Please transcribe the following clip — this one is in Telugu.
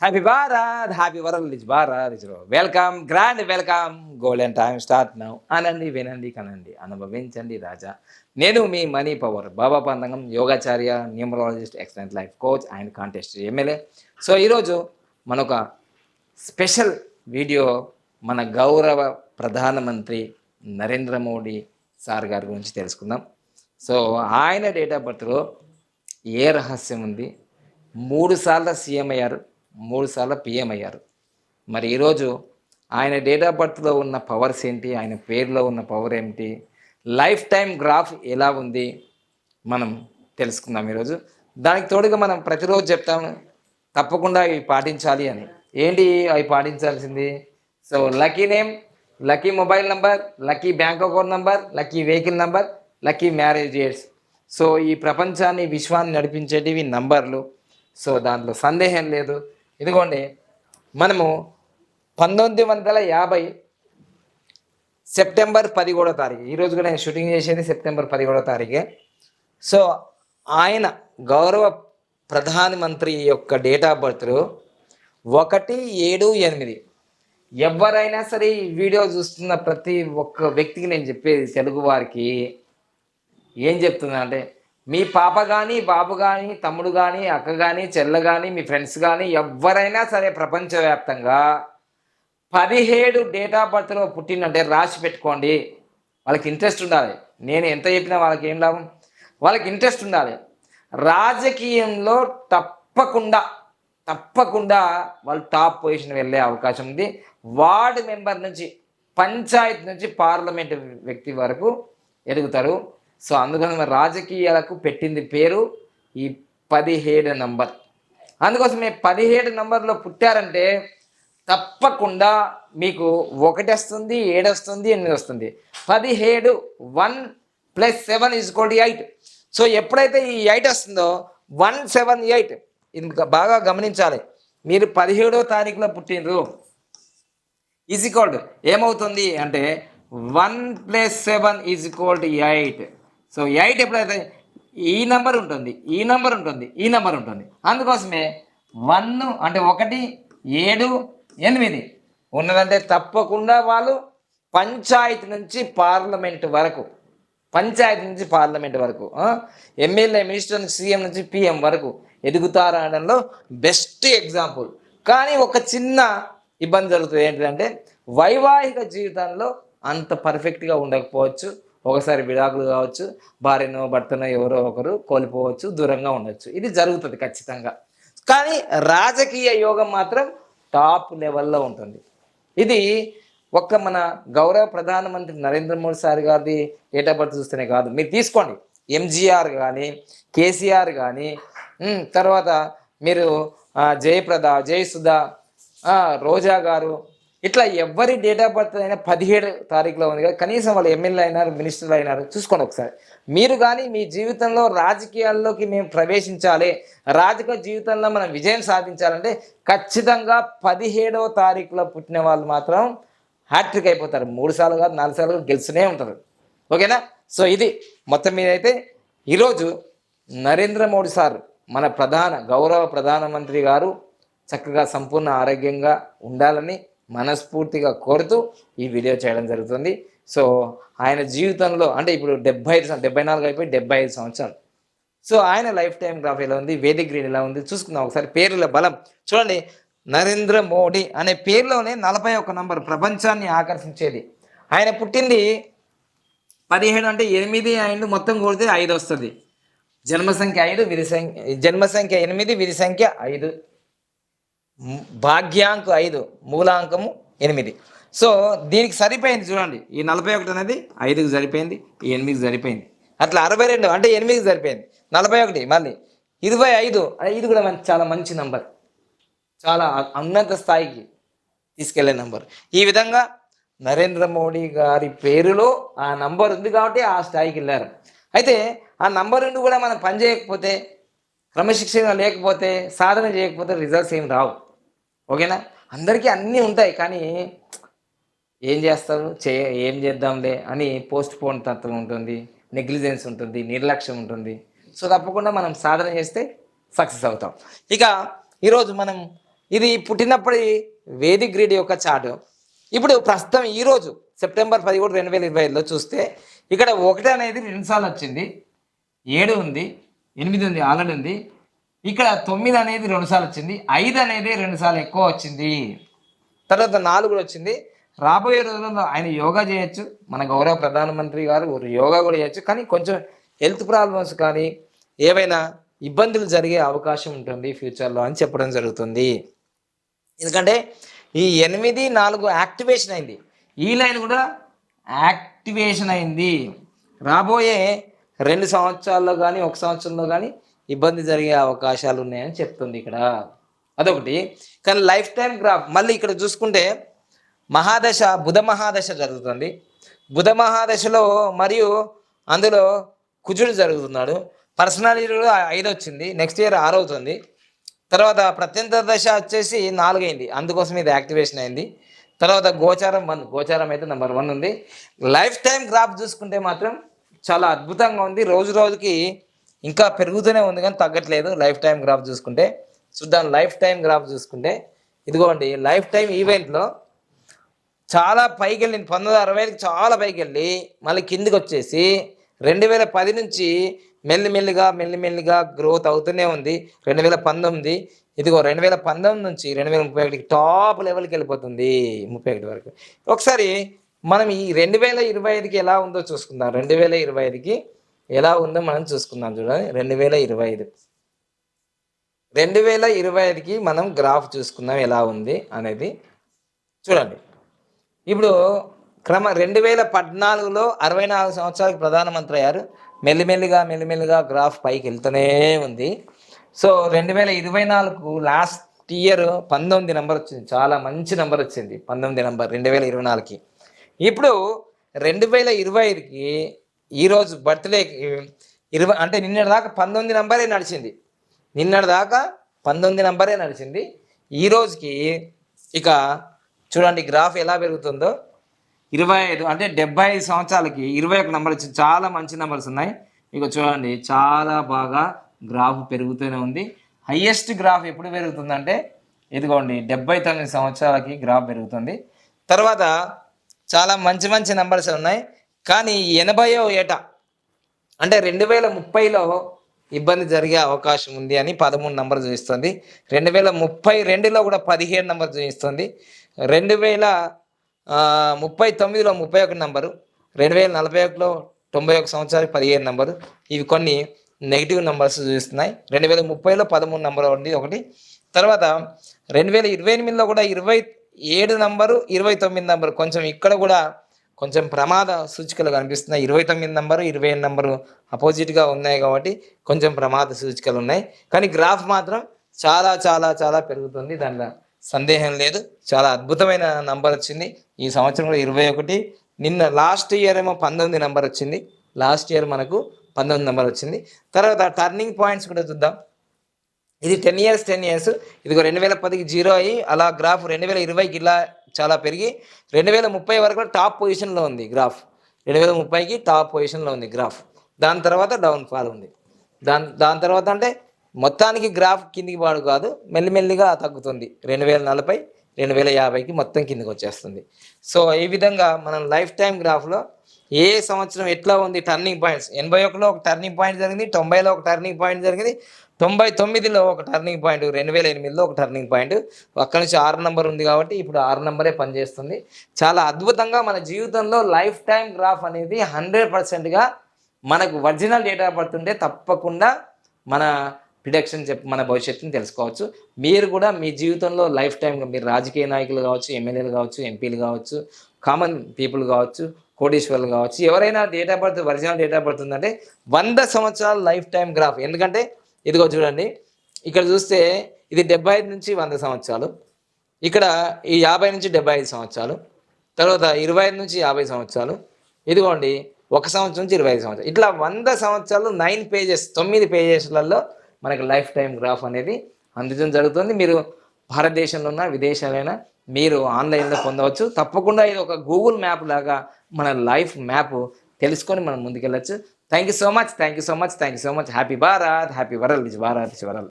Happy Bharat happy world is Bharat is welcome grand welcome golden time start now అనండి వినండి కనండి అనుభవించండి రాజా నేను మీ మనీ పవర్ బాబా పందంగం యోగాచార్య numerologist excellent life coach and contest MLA so ఈరోజు మనొక స్పెషల్ వీడియో మన గౌరవ ప్రధానమంత్రి నరేంద్ర మోడీ సార్ గారి గురించి తెలుసుకుందాం. సో ఆయన డేట్ ఆఫ్ బర్త్లో ఏ రహస్యం ఉంది? మూడు సార్లు సీఎం అయ్యారు. మూడు సార్లు పిఎం అయ్యారు. మరి ఈరోజు ఆయన డేట్ ఆఫ్ బర్త్లో ఉన్న పవర్స్ ఏంటి? ఆయన పేరులో ఉన్న పవర్ ఏమిటి? లైఫ్ టైం గ్రాఫ్ ఎలా ఉంది? మనం తెలుసుకుందాం ఈరోజు. దానికి తోడుగా మనం ప్రతిరోజు చెప్తాము తప్పకుండా ఇవి పాటించాలి అని. ఏంటి అవి పాటించాల్సింది? So lucky name lucky mobile number lucky bank account number lucky vehicle number lucky marriage years so ఈ ప్రపంచాన్ని విశ్వాన్ని నడిపించేటివి నంబర్లు సో దాంట్లో సందేహం లేదు. ఇదిగోండి మనము పంతొమ్మిది వందల యాభై సెప్టెంబర్ పదిహేడో తారీఖు ఈరోజు కూడా నేను షూటింగ్ చేసేది సెప్టెంబర్ పదిహేడో తారీఖే. సో ఆయన గౌరవ ప్రధానమంత్రి యొక్క డేట్ ఆఫ్ బర్త్ ఒకటి ఏడు ఎనిమిది. ఎవరైనా సరే ఈ వీడియో చూస్తున్న ప్రతి ఒక్క వ్యక్తికి నేను చెప్పేది తెలుగు వారికి ఏం చెప్తున్నా అంటే మీ పాప కానీ బాబు కానీ తమ్ముడు కానీ అక్క కానీ చెల్ల కానీ మీ ఫ్రెండ్స్ కానీ ఎవరైనా సరే ప్రపంచవ్యాప్తంగా పదిహేడు డేట్ ఆఫ్ బర్త్లో పుట్టినంటే రాసి పెట్టుకోండి. వాళ్ళకి ఇంట్రెస్ట్ ఉండాలి. నేను ఎంత చెప్పినా వాళ్ళకి ఏం లాభం? వాళ్ళకి ఇంట్రెస్ట్ ఉండాలి. రాజకీయంలో తప్పకుండా తప్పకుండా వాళ్ళు టాప్ పొజిషన్ వెళ్ళే అవకాశం ఉంది. వార్డు మెంబర్ నుంచి పంచాయత్ నుంచి పార్లమెంట్ వ్యక్తి వరకు ఎదుగుతారు. సో అందుకని రాజకీయాలకు పెట్టింది పేరు ఈ పదిహేడు నంబర్. అందుకోసమే పదిహేడు నంబర్లో పుట్టారంటే తప్పకుండా మీకు ఒకటి వస్తుంది ఏడు వస్తుంది ఎనిమిది వస్తుంది. పదిహేడు one plus seven is cold eight. So ఎప్పుడైతే ఈ ఎయిట్ వస్తుందో వన్ సెవెన్ ఎయిట్. ఇది బాగా గమనించాలి. మీరు పదిహేడో తారీఖులో పుట్టినరు ఈజ్ ఈక్వల్డ్ ఏమవుతుంది అంటే one plus seven is equalled eight. So eight ఎప్పుడైతే ఈ నెంబర్ ఉంటుంది ఈ నెంబర్ ఉంటుంది ఈ నెంబర్ ఉంటుంది. అందుకోసమే వన్ అంటే ఒకటి ఏడు ఎనిమిది. ఉన్నదంటే తప్పకుండా వాళ్ళు పంచాయతీ నుంచి పార్లమెంట్ వరకు పంచాయతీ నుంచి పార్లమెంట్ వరకు ఎమ్మెల్యే మినిస్టర్ నుంచి సీఎం నుంచి పిఎం వరకు ఎదుగుతారు అనడంలో బెస్ట్ ఎగ్జాంపుల్ కానీ ఒక చిన్న ఇబ్బంది జరుగుతుంది ఏంటంటే వైవాహిక జీవితంలో అంత పర్ఫెక్ట్గా ఉండకపోవచ్చు. ఒకసారి విడాకులు కావచ్చు భార్యనో భర్తనో ఎవరో ఒకరు కోల్పోవచ్చు దూరంగా ఉండొచ్చు. ఇది జరుగుతుంది ఖచ్చితంగా. కానీ రాజకీయ యోగం మాత్రం టాప్ లెవెల్లో ఉంటుంది. ఇది ఒక్క మన గౌరవ ప్రధానమంత్రి నరేంద్ర మోడీ సార్ గారిది ఏటాపడి చూస్తేనే కాదు. మీరు తీసుకోండి. ఎంజీఆర్ కానీ కేసీఆర్ కానీ తర్వాత మీరు జయప్రద జయసుధ రోజా గారు ఇట్లా ఎవరి డేట్ ఆఫ్ బర్త్ అయినా పదిహేడు తారీఖులో ఉంది కదా కనీసం వాళ్ళు ఎమ్మెల్యే అయినారు మినిస్టర్లు అయినారు చూసుకోండి ఒకసారి. మీరు కానీ మీ జీవితంలో రాజకీయాల్లోకి మేము ప్రవేశించాలి రాజకీయ జీవితంలో మనం విజయం సాధించాలంటే ఖచ్చితంగా పదిహేడవ తారీఖులో పుట్టిన వాళ్ళు మాత్రం హ్యాట్రిక్ అయిపోతారు. మూడు సార్లు కాదు నాలుగు సార్లు గెలుస్తూనే ఉంటారు. ఓకేనా? సో ఇది మొత్తం మీద అయితే ఈరోజు నరేంద్ర మోడీ సార్ మన ప్రధాన గౌరవ ప్రధానమంత్రి గారు చక్కగా సంపూర్ణ ఆరోగ్యంగా ఉండాలని మనస్ఫూర్తిగా కోరుతూ ఈ వీడియో చేయడం జరుగుతుంది. సో ఆయన జీవితంలో అంటే ఇప్పుడు డెబ్బై ఐదు డెబ్బై నాలుగు అయిపోయి డెబ్బై ఐదు సంవత్సరాలు. సో ఆయన లైఫ్ టైం గ్రాఫ్ ఎలా ఉంది? వేదిక్ గ్రీన్ ఎలా ఉంది? చూసుకుందాం ఒకసారి పేర్ల బలం. చూడండి నరేంద్ర మోడీ అనే పేరులోనే నలభై ఒక నంబర్ ప్రపంచాన్ని ఆకర్షించేది. ఆయన పుట్టింది పదిహేడు అంటే ఎనిమిది ఐదు మొత్తం కూడితే ఐదు వస్తుంది. జన్మసంఖ్య ఐదు విధి సంఖ్య జన్మసంఖ్య ఎనిమిది విధి సంఖ్య ఐదు. భాగ్యాంకు ఐదు మూలాంకము ఎనిమిది. సో దీనికి సరిపోయింది చూడండి. ఈ నలభై ఒకటి అనేది ఐదుకి సరిపోయింది ఈ ఎనిమిదికి సరిపోయింది. అట్లా అరవై రెండు అంటే ఎనిమిదికి సరిపోయింది. నలభై ఒకటి మళ్ళీ ఇరవై ఐదు ఇది కూడా మంచి చాలా మంచి నంబర్. చాలా ఉన్నత స్థాయికి తీసుకెళ్ళే నంబర్. ఈ విధంగా నరేంద్ర మోడీ గారి పేరులో ఆ నంబర్ ఉంది కాబట్టి ఆ స్థాయికి వెళ్ళారు. అయితే ఆ నంబర్ ఉండి కూడా మనం పని చేయకపోతే క్రమశిక్షణ లేకపోతే సాధన చేయకపోతే రిజల్ట్స్ ఏం రావు. ఓకేనా? అందరికీ అన్నీ ఉంటాయి కానీ ఏం చేస్తారు? చే ఏం చేద్దాంలే అని పోస్ట్ పోన్ తత్వం ఉంటుంది నెగ్లిజెన్స్ ఉంటుంది నిర్లక్ష్యం ఉంటుంది. సో తప్పకుండా మనం సాధన చేస్తే సక్సెస్ అవుతాం. ఇక ఈరోజు మనం ఇది పుట్టినప్పటి వేదిక్ గ్రీడ్ యొక్క చార్ట్ ఇప్పుడు ప్రస్తుతం ఈరోజు సెప్టెంబర్ పదిహేడు రెండు వేల ఇరవై ఐదులో చూస్తే ఇక్కడ ఒకటి అనేది రెండుసార్లు వచ్చింది. ఏడు ఉంది ఎనిమిది ఉంది ఆల్రెడీ ఉంది. ఇక్కడ తొమ్మిది అనేది రెండుసార్లు వచ్చింది. ఐదు అనేది రెండుసార్లు ఎక్కువ వచ్చింది. తర్వాత నాలుగు వచ్చింది. రాబోయే రోజుల్లో ఆయన యోగా చేయొచ్చు. మన గౌరవ ప్రధానమంత్రి గారు యోగా కూడా చేయొచ్చు. కానీ కొంచెం హెల్త్ ప్రాబ్లమ్స్ కానీ ఏవైనా ఇబ్బందులు జరిగే అవకాశం ఉంటుంది ఫ్యూచర్లో అని చెప్పడం జరుగుతుంది. ఎందుకంటే ఈ ఎనిమిది నాలుగు యాక్టివేషన్ అయింది. ఈ లైన్ కూడా యాక్టివేషన్ అయింది. రాబోయే రెండు సంవత్సరాల్లో కానీ ఒక సంవత్సరంలో కానీ ఇబ్బంది జరిగే అవకాశాలు ఉన్నాయని చెప్తుంది ఇక్కడ. అదొకటి. కానీ లైఫ్ టైం గ్రాఫ్ మళ్ళీ ఇక్కడ చూసుకుంటే మహాదశ బుధ మహాదశ జరుగుతుంది. బుధ మహాదశలో మరియు అందులో కుజుడు జరుగుతున్నాడు. పర్సనాలిటీ కూడా ఐదు వచ్చింది. నెక్స్ట్ ఇయర్ ఆరు అవుతుంది. తర్వాత ప్రత్యంతర దశ వచ్చేసి నాలుగైంది అందుకోసం ఇది యాక్టివేషన్ అయింది. తర్వాత గోచారం వన్. గోచారం అయితే నెంబర్ వన్ ఉంది. లైఫ్ టైం గ్రాఫ్ చూసుకుంటే మాత్రం చాలా అద్భుతంగా ఉంది. రోజు రోజుకి ఇంకా పెరుగుతూనే ఉంది కానీ తగ్గట్లేదు. లైఫ్ టైం గ్రాఫ్ చూసుకుంటే. చూద్దాం లైఫ్ టైం గ్రాఫ్ చూసుకుంటే. ఇదిగోండి లైఫ్ టైం ఈవెంట్లో చాలా పైకి వెళ్ళింది పంతొమ్మిది అరవైకి అరవై ఐదుకి చాలా పైకి వెళ్ళి మళ్ళీ కిందికి వచ్చేసి రెండు వేల పది నుంచి మెల్లిమెల్లిగా మెల్లిమెల్లిగా గ్రోత్ అవుతూనే ఉంది. రెండు వేల పంతొమ్మిది ఇదిగో రెండు వేల పంతొమ్మిది నుంచి రెండు వేల ముప్పై ఒకటికి టాప్ లెవెల్కి వెళ్ళిపోతుంది ముప్పై ఒకటి వరకు. ఒకసారి మనం ఈ రెండు వేల ఇరవై ఐదుకి ఎలా ఉందో చూసుకుందాం. రెండు వేల ఇరవై ఐదుకి ఎలా ఉందో మనం చూసుకుందాం చూడండి. రెండు వేల ఇరవై ఐదు. రెండు వేల ఇరవై ఐదుకి మనం గ్రాఫ్ చూసుకుందాం ఎలా ఉంది అనేది. చూడండి. ఇప్పుడు క్రమ రెండు వేల పద్నాలుగులో అరవై నాలుగు సంవత్సరాలకు ప్రధానమంత్రి అయ్యారు. మెల్లిమెల్లిగా మెల్లిమెల్లిగా గ్రాఫ్ పైకి వెళ్తూనే ఉంది. సో రెండు వేల ఇరవై నాలుగు లాస్ట్ ఇయర్ పంతొమ్మిది నెంబర్ వచ్చింది. చాలా మంచి నెంబర్ వచ్చింది. పంతొమ్మిది నెంబర్ రెండు వేల ఇరవై నాలుగుకి. ఇప్పుడు రెండు వేల ఇరవై ఐదుకి ఈరోజు బర్త్డే ఇరవై అంటే నిన్నటి దాకా పంతొమ్మిది నెంబరే నడిచింది. నిన్నటి దాకా పంతొమ్మిది నెంబరే నడిచింది. ఈ రోజుకి ఇక చూడండి గ్రాఫ్ ఎలా పెరుగుతుందో. ఇరవై ఐదు అంటే డెబ్బై ఐదు సంవత్సరాలకి ఇరవై ఒక నెంబర్ వచ్చింది చాలా మంచి నెంబర్స్ ఉన్నాయి. ఇక చూడండి చాలా బాగా గ్రాఫ్ పెరుగుతూనే ఉంది. హయ్యెస్ట్ గ్రాఫ్ ఎప్పుడు పెరుగుతుందంటే ఇదిగోండి డెబ్బై తొమ్మిది సంవత్సరాలకి గ్రాఫ్ పెరుగుతుంది. తర్వాత చాలా మంచి మంచి నెంబర్స్ ఉన్నాయి. కానీ ఎనభైయో ఏట అంటే రెండు వేల ముప్పైలో ఇబ్బంది జరిగే అవకాశం ఉంది అని పదమూడు నంబర్ చూపిస్తుంది. రెండు వేల ముప్పై రెండులో కూడా పదిహేడు నంబర్ చూపిస్తుంది. రెండు వేల ముప్పై తొమ్మిదిలో ముప్పై ఒకటి నంబరు రెండు వేల నలభై ఒకటిలో తొంభై ఒక సంవత్సరానికి పదిహేను నంబరు. ఇవి కొన్ని నెగిటివ్ నంబర్స్ చూపిస్తున్నాయి. రెండు వేల ముప్పైలో పదమూడు నంబర్ ఉంది ఒకటి. తర్వాత రెండు వేల ఇరవై ఎనిమిదిలో కూడా ఇరవై ఏడు నంబరు ఇరవై తొమ్మిది నంబరు. కొంచెం ఇక్కడ కూడా కొంచెం ప్రమాద సూచికలు కనిపిస్తున్నాయి. ఇరవై తొమ్మిది నంబరు ఇరవై ఏడు నంబరు అపోజిట్గా ఉన్నాయి కాబట్టి కొంచెం ప్రమాద సూచికలు ఉన్నాయి. కానీ గ్రాఫ్ మాత్రం చాలా చాలా చాలా పెరుగుతుంది. దానిలో సందేహం లేదు. చాలా అద్భుతమైన నంబర్ వచ్చింది. ఈ సంవత్సరంలో ఇరవై ఒకటి. నిన్న లాస్ట్ ఇయర్ ఏమో పంతొమ్మిది నెంబర్ వచ్చింది. లాస్ట్ ఇయర్ మనకు పంతొమ్మిది నెంబర్ వచ్చింది. తర్వాత టర్నింగ్ పాయింట్స్ కూడా చూద్దాం. ఇది టెన్ ఇయర్స్ టెన్ ఇయర్స్ ఇదిగో రెండు వేల పదికి జీరో అయ్యి అలా గ్రాఫ్ రెండు వేల ఇరవైకి ఇలా చాలా పెరిగి రెండు వేల ముప్పై వరకు కూడా టాప్ పొజిషన్లో ఉంది గ్రాఫ్ రెండు వేల ముప్పైకి టాప్ పొజిషన్లో ఉంది గ్రాఫ్ దాని తర్వాత డౌన్ ఫాల్ ఉంది. దాని దాని తర్వాత అంటే మొత్తానికి గ్రాఫ్ కిందికి పాడు కాదు మెల్లిమెల్లిగా తగ్గుతుంది. రెండు వేల నలభై రెండు వేల యాభైకి మొత్తం కిందికి వచ్చేస్తుంది. సో ఈ విధంగా మనం లైఫ్ టైం గ్రాఫ్లో ఏ సంవత్సరం ఎట్లా ఉంది టర్నింగ్ పాయింట్స్ ఎనభై ఒకటిలో ఒక టర్నింగ్ పాయింట్ జరిగింది తొంభైలో ఒక టర్నింగ్ పాయింట్ జరిగింది తొంభై తొమ్మిదిలో ఒక టర్నింగ్ పాయింట్ రెండు వేల ఎనిమిదిలో ఒక టర్నింగ్ పాయింట్ అక్కడి నుంచి ఆరు నెంబర్ ఉంది కాబట్టి ఇప్పుడు ఆరు నెంబరే పనిచేస్తుంది. చాలా అద్భుతంగా మన జీవితంలో లైఫ్ టైం గ్రాఫ్ అనేది హండ్రెడ్ పర్సెంట్గా మనకు ఒరిజినల్ డేటా పడుతుంటే తప్పకుండా మన ప్రిడక్షన్ చెప్పి మన భవిష్యత్తుని తెలుసుకోవచ్చు. మీరు కూడా మీ జీవితంలో లైఫ్ టైంగా మీరు రాజకీయ నాయకులు కావచ్చు ఎమ్మెల్యేలు కావచ్చు ఎంపీలు కావచ్చు కామన్ పీపుల్ కావచ్చు కోటీశ్వర్లు కావచ్చు ఎవరైనా date of birth original date of birth ఉందంటే వంద సంవత్సరాల లైఫ్ టైం గ్రాఫ్ ఎందుకంటే ఇదిగో చూడండి. ఇక్కడ చూస్తే ఇది డెబ్బై ఐదు నుంచి వంద సంవత్సరాలు. ఇక్కడ ఈ యాభై నుంచి డెబ్బై ఐదు సంవత్సరాలు. తర్వాత ఇరవై ఐదు నుంచి యాభై సంవత్సరాలు. ఇదిగోండి ఒక సంవత్సరం నుంచి ఇరవై ఐదు సంవత్సరాలు. ఇట్లా వంద సంవత్సరాలు నైన్ పేజెస్ తొమ్మిది పేజెస్లలో మనకి లైఫ్ టైం గ్రాఫ్ అనేది అందించడం జరుగుతుంది. మీరు భారతదేశంలో ఉన్న విదేశాలైనా మీరు ఆన్లైన్లో పొందవచ్చు. తప్పకుండా ఇది ఒక గూగుల్ మ్యాప్ లాగా మన లైఫ్ మ్యాప్ తెలుసుకొని మనం ముందుకెళ్ళచ్చు. Thank you so much thank you so much thank you so much happy Bharat happy world is Bharat is world